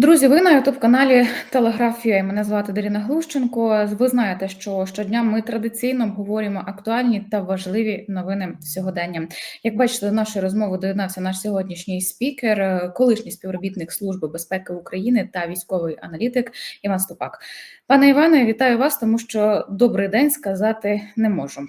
Друзі, ви на ютуб каналі Телеграфія. Мене звати Даріна Глущенко. Ви знаєте, що щодня ми традиційно обговорюємо актуальні та важливі новини сьогодення. Як бачите, до нашої розмови доєднався наш сьогоднішній спікер, е, колишній співробітник Служби безпеки України та військовий аналітик Іван Ступак. Пане Іване, вітаю вас, тому що добрий день сказати не можу.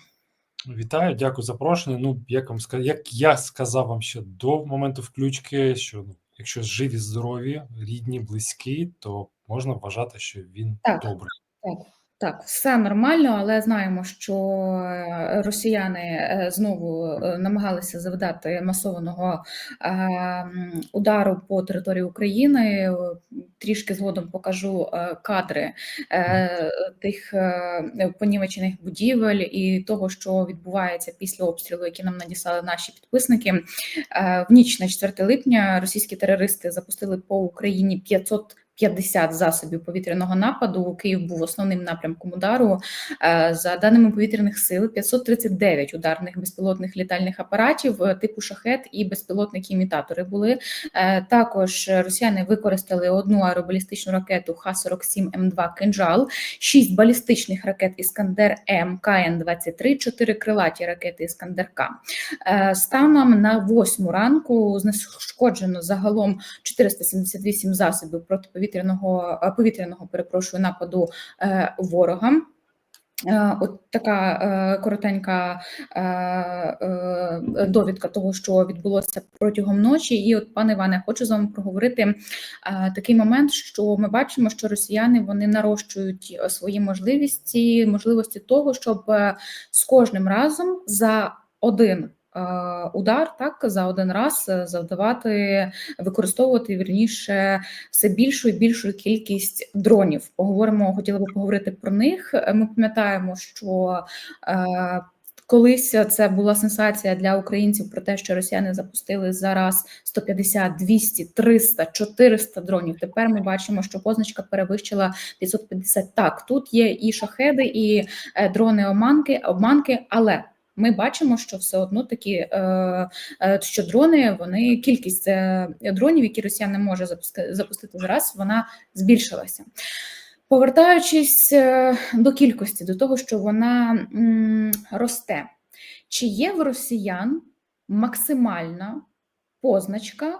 Вітаю, дякую за запрошення. Ну, як вам як я сказав вам ще до моменту включки, що ну, якщо живі, здорові, рідні, близькі, то можна вважати, що він Так. добрий. Так, так, все нормально, але знаємо, що е, росіяни е, знову е, намагалися завдати масованого е, удару по території України. Трішки згодом покажу е, кадри е, тих е, понівечених будівель і того, що відбувається після обстрілу, які нам надіслали наші підписники. В ніч на 4 липня російські терористи запустили по Україні 500 50 засобів повітряного нападу. Київ був основним напрямком удару. Е, За даними повітряних сил, 539 ударних безпілотних літальних апаратів е, типу шахет і безпілотники-імітатори були. Е, Також росіяни використали одну аеробалістичну ракету Х-47М2 «Кинжал», шість балістичних ракет Іскандер М КН-23, чотири крилаті ракети Іскандер К. Е, Станом на 8 ранку знешкоджено загалом 478 засобів протиповітряного е, повітряного перепрошую нападу е, ворога. Е, От така коротенька довідка того, що відбулося протягом ночі. І, от, пане Іване, хочу з вами проговорити такий момент, що ми бачимо, що росіяни вони нарощують свої можливості, можливості того, щоб з кожним разом за один удар, так за один раз е, завдавати, використовувати вірніше все більшу і більшу кількість дронів. Поговоримо, хотіла би поговорити про них. Е, Ми пам'ятаємо, що е, колись це була сенсація для українців про те, що росіяни запустили зараз 150, 200, 300, 400 дронів. Тепер ми бачимо, що позначка перевищила 550. Так, тут є і шахеди, і е, дрони оманки, обманки, але ми бачимо, що все одно такі е, е, що дрони, вони кількість е, дронів, які росіяни може запустити зараз, вона збільшилася. Повертаючись до кількості, до того, що вона росте, чи є в росіян максимальна позначка,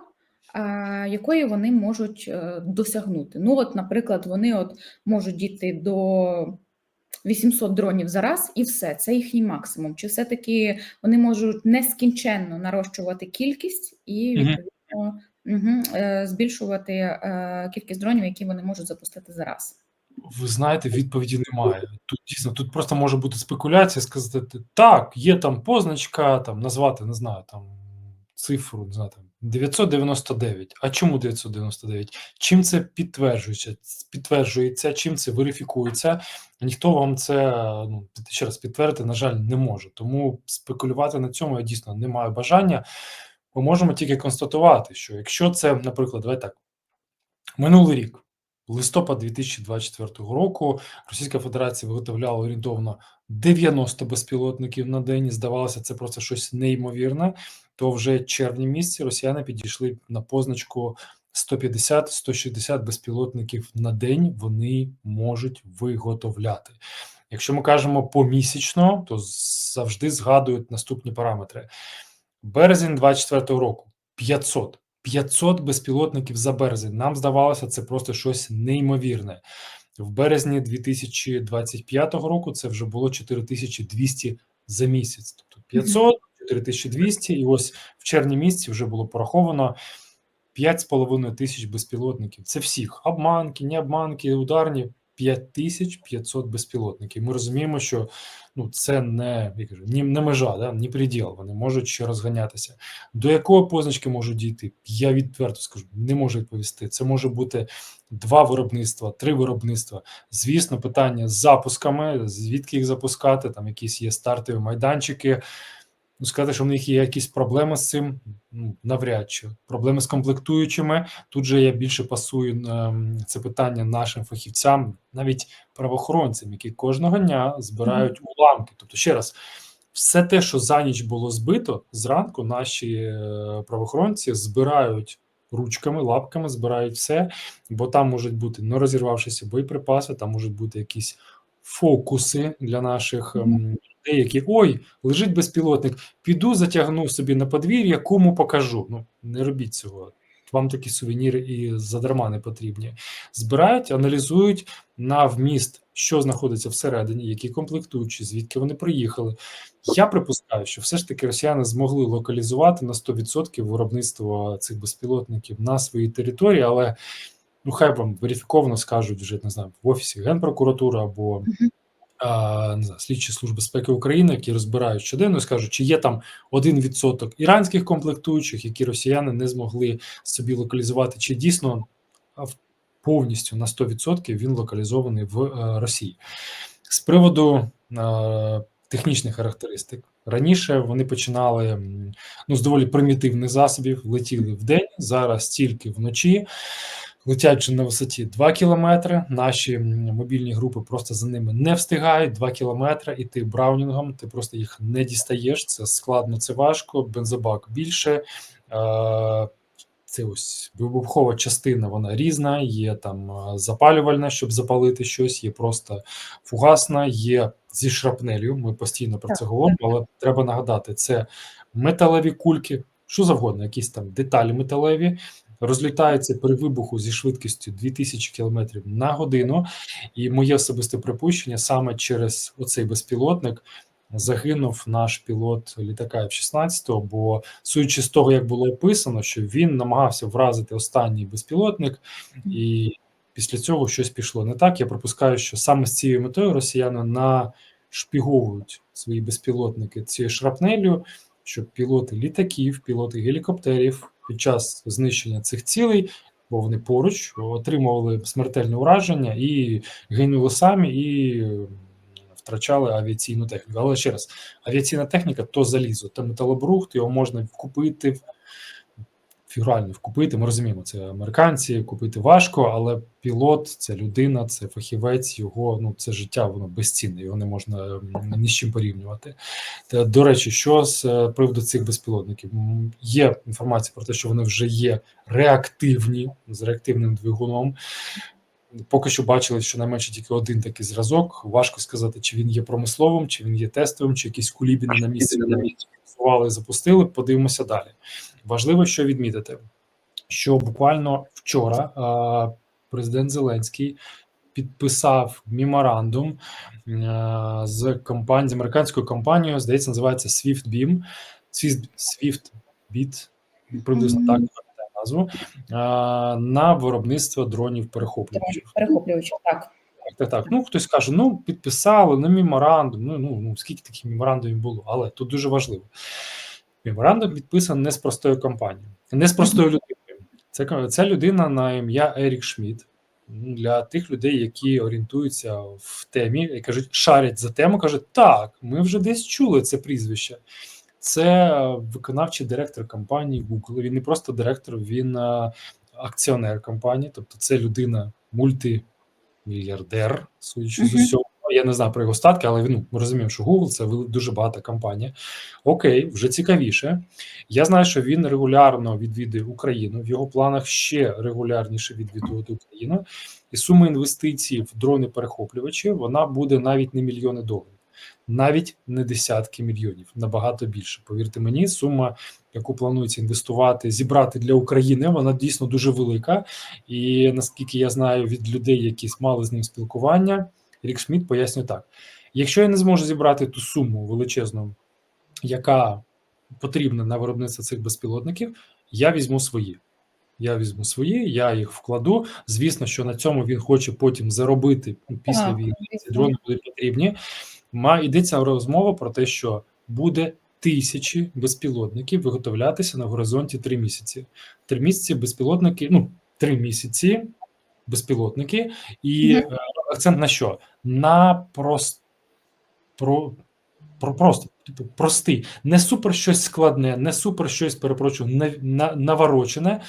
якої вони можуть досягнути? Ну, от, наприклад, вони от можуть дійти до 800 дронів за раз, і все, це їхній максимум. Чи все-таки вони можуть нескінченно нарощувати кількість і відповідно е, збільшувати е, кількість дронів, які вони можуть запустити за раз? Ви знаєте, відповіді немає. Тут дійсно тут просто може бути спекуляція, сказати так, є там позначка, там назвати, не знаю, там цифру, не знаю, там 999. А чому 999? Чим це підтверджується? Підтверджується, чим це верифікується? Ніхто вам це ну ще раз підтвердити, на жаль, не може. Тому спекулювати на цьому я дійсно не маю бажання. Ми можемо тільки констатувати, що якщо це, наприклад, давай так, минулий рік. Листопад 2024 року Російська Федерація виготовляла орієнтовно 90 безпілотників на день. Здавалося, це просто щось неймовірне. То вже червні місяці росіяни підійшли на позначку 150-160 безпілотників на день. Вони можуть виготовляти. Якщо ми кажемо помісячно, то завжди згадують наступні параметри: березень 2024 року 500. 500 безпілотників за березень. Нам здавалося, це просто щось неймовірне. В березні 2025 року це вже було 4200 за місяць. Тобто 500, 4200, і ось в червні місяці вже було пораховано 5,5 тисяч безпілотників. Це всіх обманки, не обманки, ударні. 5500 безпілотників. Ми розуміємо, що ну це не я кажу, ні, не межа, да, ні приділ. Вони можуть ще розганятися. До якої позначки можуть дійти? Я відверто скажу, не можу відповісти. Це може бути два виробництва, три виробництва. Звісно, питання з запусками, звідки їх запускати, там якісь є стартові майданчики. Ну, сказати, що в них є якісь проблеми з цим, ну навряд чи проблеми з комплектуючими. Тут же я більше пасую на це питання нашим фахівцям, навіть правоохоронцям, які кожного дня збирають уламки. Тобто, ще раз, все те, що за ніч було збито зранку, наші е, правоохоронці збирають ручками, лапками збирають все, бо там можуть бути не розірвавшися боєприпаси, там можуть бути якісь фокуси для наших ем, людей, які ой, лежить безпілотник, піду затягну собі на подвір'я, кому покажу. Ну не робіть цього. Вам такі сувеніри і задарма не потрібні. Збирають, аналізують на вміст, що знаходиться всередині, які комплектуючі, звідки вони приїхали. Я припускаю, що все ж таки росіяни змогли локалізувати на 100% виробництво цих безпілотників на своїй території, але ну хай вам верифіковано скажуть вже не знаю в офісі генпрокуратури або Мгм. а, не знаю, слідчі служби безпеки України, які розбирають щоденно, і скажуть, чи є там 1% іранських комплектуючих, які росіяни не змогли собі локалізувати, чи дійсно повністю на 100% він локалізований в е, Росії. З приводу е, технічних характеристик. Раніше вони починали ну, з доволі примітивних засобів, летіли в день, зараз тільки вночі. Летять вже на висоті 2 кілометри. Наші мобільні групи просто за ними не встигають. 2 кілометри, і ти браунінгом, ти просто їх не дістаєш. Це складно, це важко. Бензобак більше. Е, це ось вибухова частина, вона різна. Є там е, запалювальна, щоб запалити щось, є просто фугасна, є зі шрапнелью. Ми постійно про це говоримо, але треба нагадати: це металеві кульки, що завгодно, якісь там деталі металеві. Розлітаються при вибуху зі швидкістю 2000 км на годину, і моє особисте припущення саме через оцей безпілотник загинув наш пілот літака F-16, бо судячи з того, як було описано, що він намагався вразити останній безпілотник, і після цього щось пішло не так. Я припускаю, що саме з цією метою росіяни нашпіговують свої безпілотники цією шрапнелью, щоб пілоти літаків, пілоти гелікоптерів під час знищення цих цілей, бо вони поруч отримували смертельне ураження і гинули самі і втрачали авіаційну техніку. Але ще раз, авіаційна техніка то залізо, то металобрухт, його можна купити фігурально вкупити. Ми розуміємо, це американці, купити важко, але пілот це людина, це фахівець, його ну це життя, воно безцінне, його не можна ні з чим порівнювати. Та, до речі, що з е, приводу цих безпілотників? Є інформація про те, що вони вже є реактивні з реактивним двигуном. Поки що бачили, що найменше тільки один такий зразок. Важко сказати, чи він є промисловим, чи він є тестовим, чи якісь кулібіни на місці застосували, запустили. Подивимося далі. Важливо, що відмітити, що буквально вчора президент Зеленський підписав меморандум з компанією з американською компанією, здається, називається SwiftBeam, Swift- SwiftBit, приблизно так назву, на виробництво дронів перехоплювачів. Перехоплюючи, так. Так, так. Ну, хтось каже, ну, підписали, ну, меморандум. Ну, ну, ну скільки таких меморандумів було, але тут дуже важливо. Меморандум підписаний не з простою компанією, не з простою людиною. Це, це людина на ім'я Ерік Шмідт. Для тих людей, які орієнтуються в темі і кажуть, шарять за тему, кажуть, так, ми вже десь чули це прізвище. Це е, виконавчий директор компанії Google. Він не просто директор, він е, акціонер компанії, тобто це людина мульти мільярдер, судячи з усього. Я не знаю про його статки, але ну, ми розуміємо, що Google це дуже багата компанія. Окей, вже цікавіше. Я знаю, що він регулярно відвідує Україну. В його планах ще регулярніше відвідувати Україну. І сума інвестицій в дрони перехоплювачі вона буде навіть не мільйони доларів, навіть не десятки мільйонів, набагато більше. Повірте мені, сума, яку планується інвестувати, зібрати для України, вона дійсно дуже велика. І наскільки я знаю від людей, які мали з ним спілкування, Рік Шмідт пояснює так: якщо я не зможу зібрати ту суму величезну, яка потрібна на виробництво цих безпілотників, я візьму свої. Я візьму свої, я їх вкладу. Звісно, що на цьому він хоче потім заробити після війни. Ці дрони будуть потрібні. Ма йдеться розмова про те, що буде тисячі безпілотників виготовлятися на горизонті три місяці. Три місяці безпілотники, ну три місяці безпілотники, і акцент на що? На прост... про, про просто типу простий, не супер щось складне, не супер щось перепрошую, не, на, наворочене.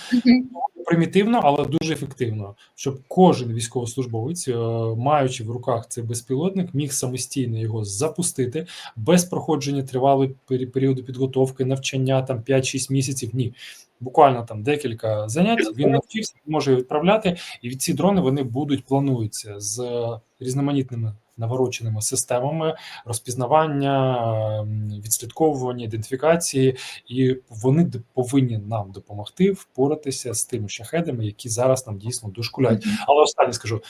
Примітивно, але дуже ефективно, щоб кожен військовослужбовець, е, маючи в руках цей безпілотник, міг самостійно його запустити без проходження тривалої пері- періоду підготовки, навчання там 5-6 місяців. Ні, буквально там декілька занять. Він навчився, може відправляти, і ці дрони вони будуть плануються з е, різноманітними навороченими системами розпізнавання, відслідковування, ідентифікації, і вони повинні нам допомогти впоратися з тими шахедами, які зараз нам дійсно дошкуляють. Але останнє скажу: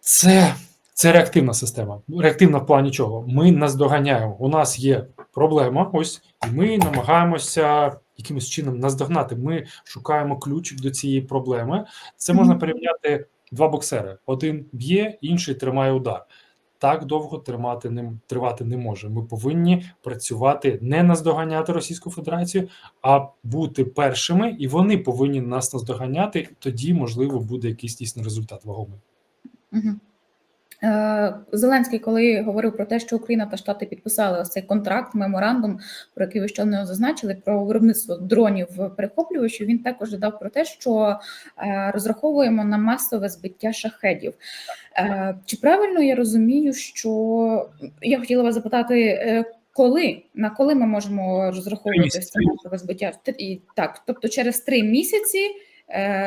це, це реактивна система. Реактивна в плані чого? Ми наздоганяємо. У нас є проблема, ось, і ми намагаємося якимось чином наздогнати. Ми шукаємо ключ до цієї проблеми. Це можна порівняти два боксери: один б'є, інший тримає удар. Так довго тримати не тривати не може. Ми повинні працювати не наздоганяти Російську Федерацію, а бути першими, і вони повинні нас наздоганяти. Тоді можливо буде якийсь дійсний результат вагомий. Мгм. Е, Зеленський, коли говорив про те, що Україна та Штати підписали ось цей контракт, меморандум, про який ви щойно зазначили, про виробництво дронів перехоплювачів, він також додав про те, що е, розраховуємо на масове збиття шахедів. Е, Чи правильно я розумію, що я хотіла вас запитати, коли на коли ми можемо розраховувати це масове збиття? І так, тобто через три місяці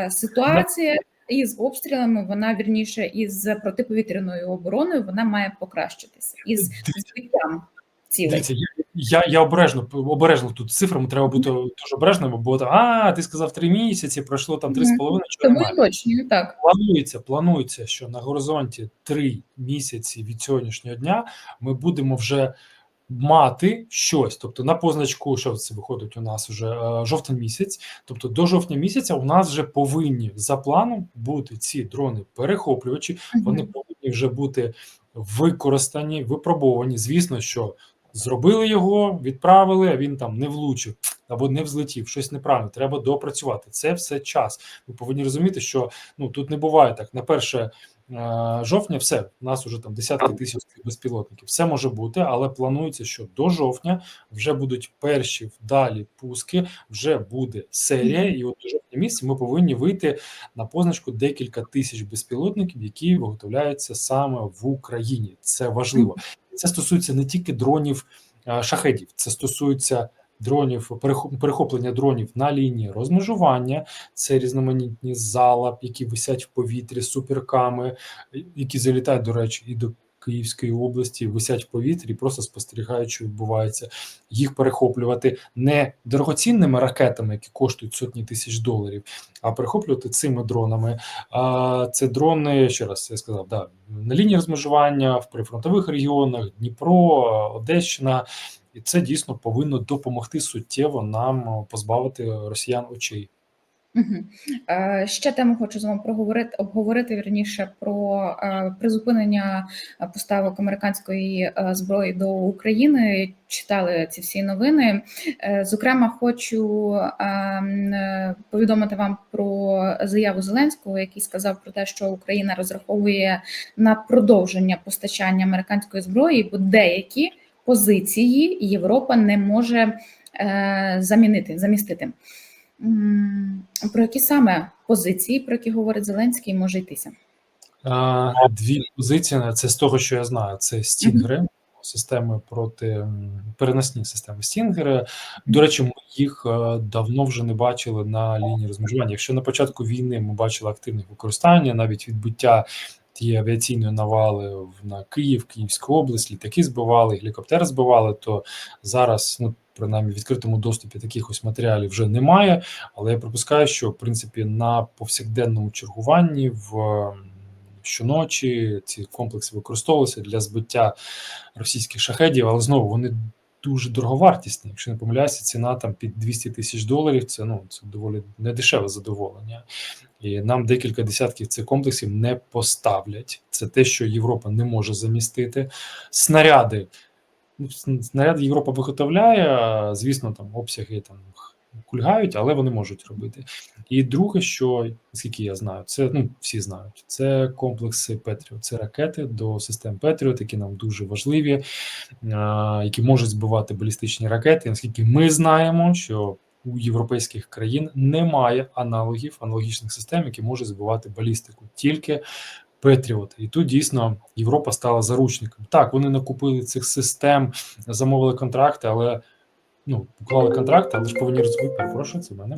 ситуація із обстрілами, вона вірніше із протиповітряною обороною, вона має покращитися із збиттям цілей. Я, я, я обережно обережно тут цифрами треба бути дуже обережним, бо там, а ти сказав три місяці, пройшло там три з половиною, точно так. Планується, планується, що на горизонті три місяці від сьогоднішнього дня ми будемо вже мати щось. Тобто на позначку, що це виходить у нас вже е, жовтень місяць. Тобто до жовтня місяця у нас вже повинні за планом бути ці дрони перехоплювачі. Вони повинні вже бути використані, випробовані. Звісно, що зробили його, відправили, а він там не влучив або не взлетів, щось неправильно. Треба допрацювати. Це все час. Ви повинні розуміти, що ну тут не буває так. На перше жовтня, все у нас вже там десятки тисяч безпілотників. Все може бути, але планується, що до жовтня вже будуть перші вдалі пуски, вже буде серія, і от до жовтня місяця ми повинні вийти на позначку декілька тисяч безпілотників, які виготовляються саме в Україні. Це важливо. Це стосується не тільки дронів е, шахедів, це стосується дронів, перехоп- перехоплення дронів на лінії розмежування, це різноманітні залап, які висять в повітрі, суперками, які залітають, до речі, і до Київської області, висять в повітрі, просто спостерігають, що відбувається. Їх перехоплювати не дорогоцінними ракетами, які коштують сотні тисяч доларів, а перехоплювати цими дронами. Це дрони, ще раз я сказав, да, на лінії розмежування в прифронтових регіонах, Дніпро, Одещина. І це дійсно повинно допомогти суттєво нам позбавити росіян очей. Е, Ще тему хочу з вами проговорити обговорити вірніше про е, призупинення е, поставок американської е, зброї до України. Читали ці всі новини. Е, Зокрема, хочу ем, е, повідомити вам про заяву Зеленського, який сказав про те, що Україна розраховує на продовження постачання американської зброї, бо деякі позиції Європа не може е, замінити замістити. Про які саме позиції, про які говорить Зеленський, може йтися? Дві позиції це з того, що я знаю. Це стінгери, системи проти переносні системи стінгери. До речі, ми їх е, давно вже не бачили на лінії розмежування. Якщо на початку війни ми бачили активне використання, навіть відбиття тієї авіаційної навали на Київ, Київську область, літаки збивали, гелікоптери збивали, то зараз, ну принаймні, в відкритому доступі таких ось матеріалів вже немає. Але я припускаю, що в принципі на повсякденному чергуванні в щоночі ці комплекси використовувалися для збиття російських шахедів, але знову вони дуже дороговартісні. Якщо не помиляюся, ціна там під 200 тисяч доларів. Це ну це доволі недешеве задоволення. І нам декілька десятків цих комплексів не поставлять. Це те, що Європа не може замістити. Снаряди. Ну, снаряди Європа виготовляє, звісно, там обсяги там кульгають, але вони можуть робити. І друге, що наскільки я знаю, це ну всі знають. Це комплекси Петріот, це ракети до систем Петріот, які нам дуже важливі, а, які можуть збивати балістичні ракети. Наскільки ми знаємо, що у європейських країн немає аналогів, аналогічних систем, які можуть збивати балістику, тільки Петріот. І тут дійсно Європа стала заручником. Так, вони накупили цих систем, замовили контракти, але ну, уклали контракти, але ж повинні розуміти, перепрошую, це в мене.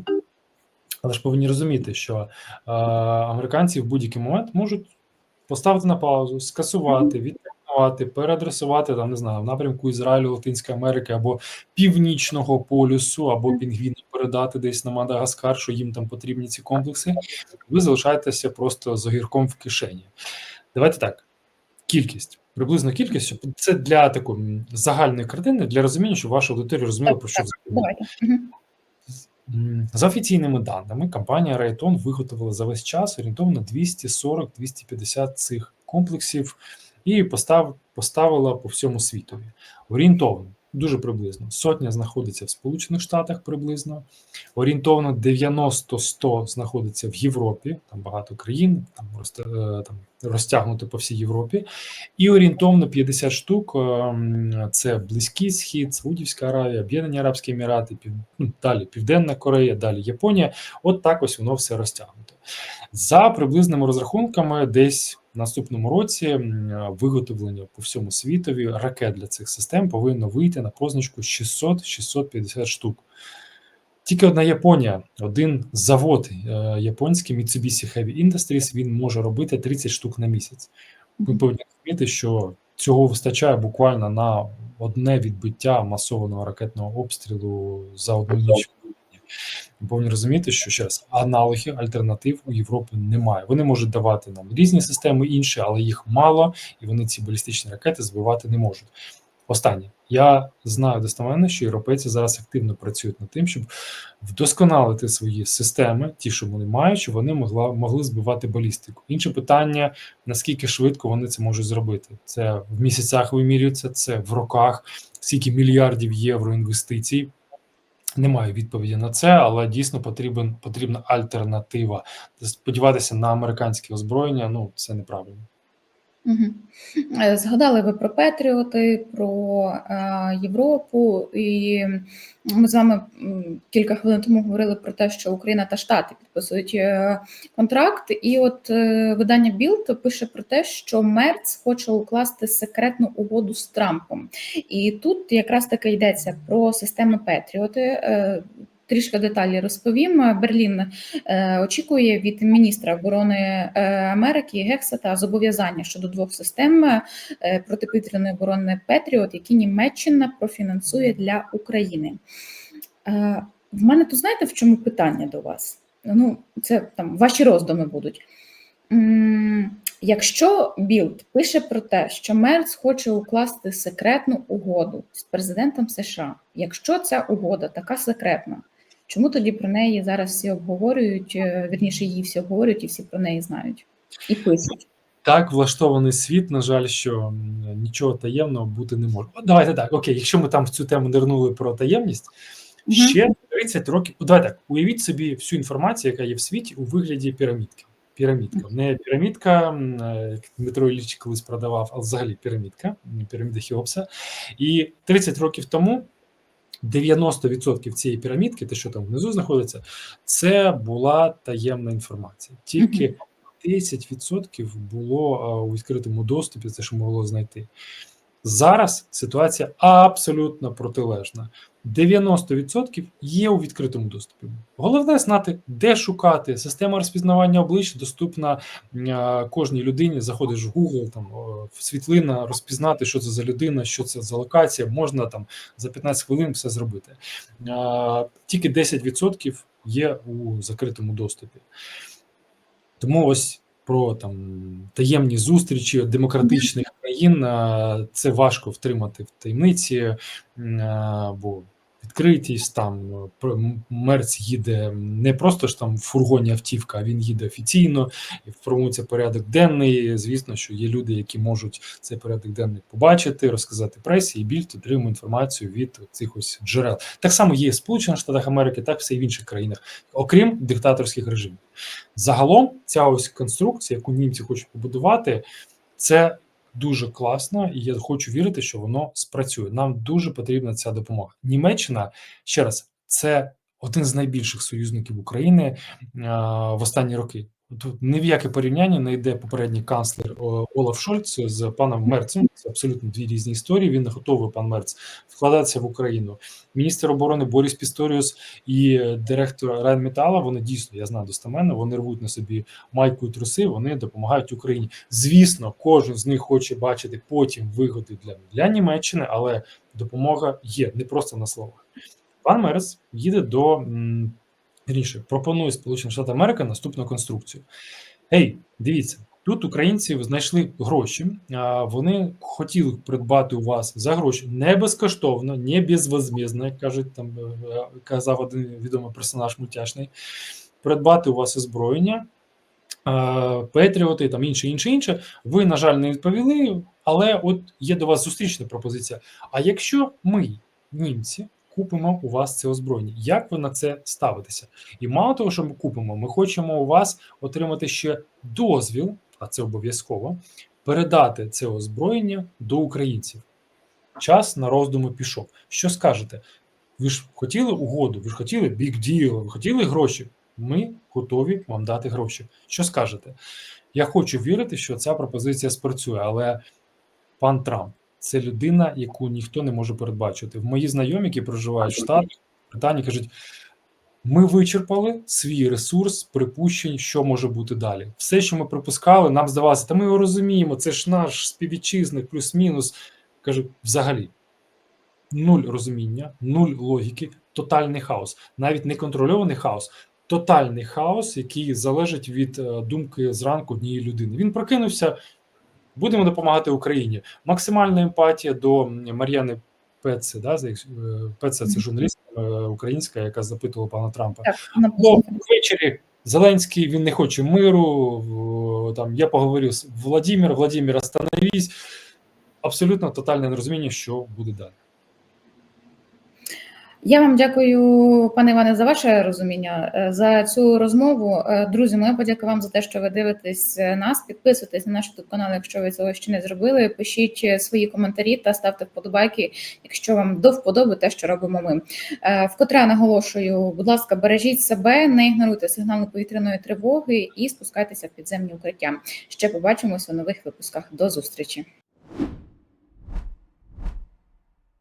Але ж повинні розуміти, що е, американці в будь-який момент можуть поставити на паузу, скасувати, відтермінувати, переадресувати там, не знаю, в напрямку Ізраїлю, Латинської Америки або Північного полюсу, або пінгвіни передати десь на Мадагаскар, що їм там потрібні ці комплекси. Ви залишаєтеся просто з огірком в кишені. Давайте так. Кількість, приблизно кількість, це для такої загальної картини, для розуміння, що ваша аудиторія розуміла, Так, про що. Давайте. За офіційними даними, компанія Raytheon виготовила за весь час орієнтовно 240-250 цих комплексів і постав, поставила по всьому світові. Орієнтовно, дуже приблизно. Сотня знаходиться в Сполучених Штатах приблизно, орієнтовно 90-100 знаходиться в Європі, там багато країн, там, е, там розтягнуто по всій Європі, і орієнтовно 50 штук ем, це Близький Схід, Саудівська Аравія, Об'єднані Арабські Емірати, пів, ну, далі Південна Корея, далі Японія. От так ось воно все розтягнуто. За приблизними розрахунками, десь наступному році виготовлення по всьому світові ракет для цих систем повинно вийти на позначку 600-650 штук. Тільки одна Японія, один завод е, японський Mitsubishi Heavy Industries, він може робити 30 штук на місяць. Ви повинні розуміти, що цього вистачає буквально на одне відбиття масованого ракетного обстрілу за одну ніч. Ви повинні розуміти, що ще раз аналогів, альтернатив у Європи немає. Вони можуть давати нам різні системи інші, але їх мало, і вони ці балістичні ракети збивати не можуть. Останнє, я знаю достеменно, що європейці зараз активно працюють над тим, щоб вдосконалити свої системи, ті, що вони мають, щоб вони могла могли збивати балістику. Інше питання: наскільки швидко вони це можуть зробити? Це в місяцях вимірюється, це в роках, скільки мільярдів євро інвестицій. Немає відповіді на це, але дійсно потрібен потрібна альтернатива. Сподіватися на американське озброєння ну це неправильно. Е, Згадали ви про Петріоти, про е, Європу, і ми з вами кілька хвилин тому говорили про те, що Україна та Штати підписують е, контракт. І от видання Білд пише про те, що Мерц хоче укласти секретну угоду з Трампом. І тут якраз таки йдеться про системи Петріоти. Трішки деталі розповім. Берлін е, очікує від міністра оборони е, Америки Гексета зобов'язання щодо двох систем е, протиповітряної оборони Петріот, які Німеччина профінансує для України. В мене тут знаєте в чому питання до вас? Ну, це там ваші роздуми будуть. Якщо Білд пише про те, що Мерц хоче укласти секретну угоду з президентом США, якщо ця угода така секретна, чому тоді про неї зараз всі обговорюють? е, Вірніше, її всі обговорюють і всі про неї знають і пишуть. Так влаштований світ, на жаль, що нічого таємного бути не може. От давайте так. Окей, якщо ми там в цю тему нирнули про таємність, Мгм. ще 30 років. Давайте так, уявіть собі всю інформацію, яка є в світі у вигляді пірамідки. Пірамідка. Не пірамідка, е, як Дмитро Ілліч колись продавав, а взагалі пірамідка, піраміда Хіопса. І 30 років тому 90% цієї пірамідки, те, що там внизу знаходиться, це була таємна інформація. Тільки 10% було у відкритому доступі, це що могло знайти. Зараз ситуація абсолютно протилежна. 90% є у відкритому доступі. Головне знати, де шукати. Система розпізнавання облич доступна кожній людині. Заходиш в Google, там в світлина, розпізнати, що це за людина, що це за локація. Можна там за 15 хвилин все зробити. Тільки 10% є у закритому доступі. Тому ось про там таємні зустрічі демократичних країн це важко втримати в таємниці, бо відкритість там мерць їде не просто ж там в фургоні автівка, а він їде офіційно і формується порядок денний. Звісно, що є люди, які можуть цей порядок денний побачити, розказати пресі, і більш отримує інформацію від цих ось джерел. Так само є в Сполучених Штатах Америки, так все і в інших країнах, окрім диктаторських режимів. Загалом, ця ось конструкція, яку німці хочуть побудувати, це дуже класно, і я хочу вірити, що воно спрацює. Нам дуже потрібна ця допомога. Німеччина ще раз, це один з найбільших союзників України а, в останні роки. Тут ні в яке порівняння не йде попередній канцлер Олаф Шольц з паном Мерцем. Це абсолютно дві різні історії. Він готовий, пан Мерц, вкладатися в Україну. Міністр оборони Борис Пісторіус і е, директор Райнметала, вони дійсно, я знаю достеменно, вони рвуть на собі майку і труси, вони допомагають Україні. Звісно, кожен з них хоче бачити потім вигоди для, для Німеччини, але допомога є не просто на словах. Пан Мерц їде до м, вірніше, пропонує Сполучені Штати Америки наступну конструкцію. Ей, дивіться, тут українці знайшли гроші. Вони хотіли придбати у вас за гроші не безкоштовно, не безвозмездно, як кажуть там, е, казав один відомий персонаж мультяшний. Придбати у вас озброєння, Петріоти, там інше, інше, інше. Ви, на жаль, не відповіли, але от є до вас зустрічна пропозиція. А якщо ми, німці, купимо у вас це озброєння, як ви на це ставитеся? І мало того, що ми купимо, ми хочемо у вас отримати ще дозвіл, а це обов'язково, передати це озброєння до українців. Час на роздуми пішов. Що скажете? Ви ж хотіли угоду, ви ж хотіли big deal, ви хотіли гроші. Ми готові вам дати гроші. Що скажете? Я хочу вірити, що ця пропозиція спрацює, але пан Трамп це людина, яку ніхто не може передбачити. В мої знайомі, які проживають в Штатах, Британії, кажуть: ми вичерпали свій ресурс припущень, що може бути далі. Все, що ми припускали, нам здавалося, та ми його розуміємо, це ж наш співвітчизник, плюс-мінус. Каже, взагалі, нуль розуміння, нуль логіки, тотальний хаос, навіть неконтрольований хаос, тотальний хаос, який залежить від е, думки зранку однієї людини. Він прокинувся. Будемо допомагати Україні. Максимальна емпатія до Мар'яни Пеце, да, е, Пеце це журналістка е, українська, яка запитувала пана Трампа. Так, Бо ввечері Зеленський він не хоче миру. Там я поговорив з Владимиром, Владимир, остановись. Абсолютно тотальне нерозуміння, що буде далі. Я вам дякую, пане Іване, за ваше розуміння, е, за цю розмову. Е, Друзі, моя подяка вам за те, що ви дивитесь е, нас. Підписуйтесь на наш YouTube канал, якщо ви цього ще не зробили. Пишіть свої коментарі та ставте вподобайки, якщо вам до вподоби те, що робимо ми. Вкотре наголошую, будь ласка, бережіть себе, не ігноруйте сигнали повітряної тривоги і спускайтеся в підземні укриття. Ще побачимося у нових випусках. До зустрічі.